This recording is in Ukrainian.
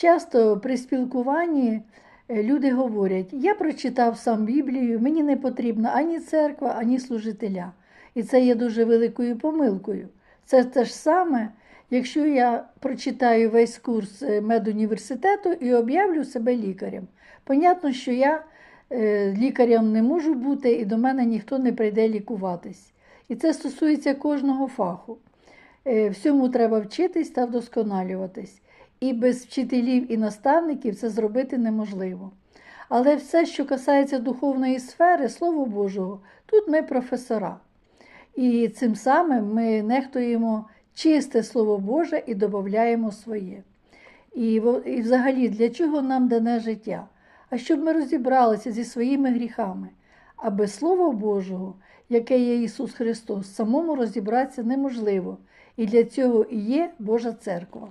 Часто при спілкуванні е, люди говорять: я прочитав сам Біблію, мені не потрібна ані церква, ані служителя. І це є дуже великою помилкою. Це те ж саме, якщо я прочитаю весь курс е, медуніверситету і об'явлю себе лікарем. Понятно, що я е, лікарем не можу бути, і до мене ніхто не прийде лікуватись. І це стосується кожного фаху. Е, Всьому треба вчитись та вдосконалюватись. І без вчителів і наставників це зробити неможливо. Але все, що касається духовної сфери, Слово Божого, тут ми професора. І цим самим ми нехтуємо чисте Слово Боже і додаємо своє. І, і взагалі, для чого нам дане життя? А щоб ми розібралися зі своїми гріхами. А Слово Божого, яке є Ісус Христос, самому розібратися неможливо. І для цього і є Божа церква.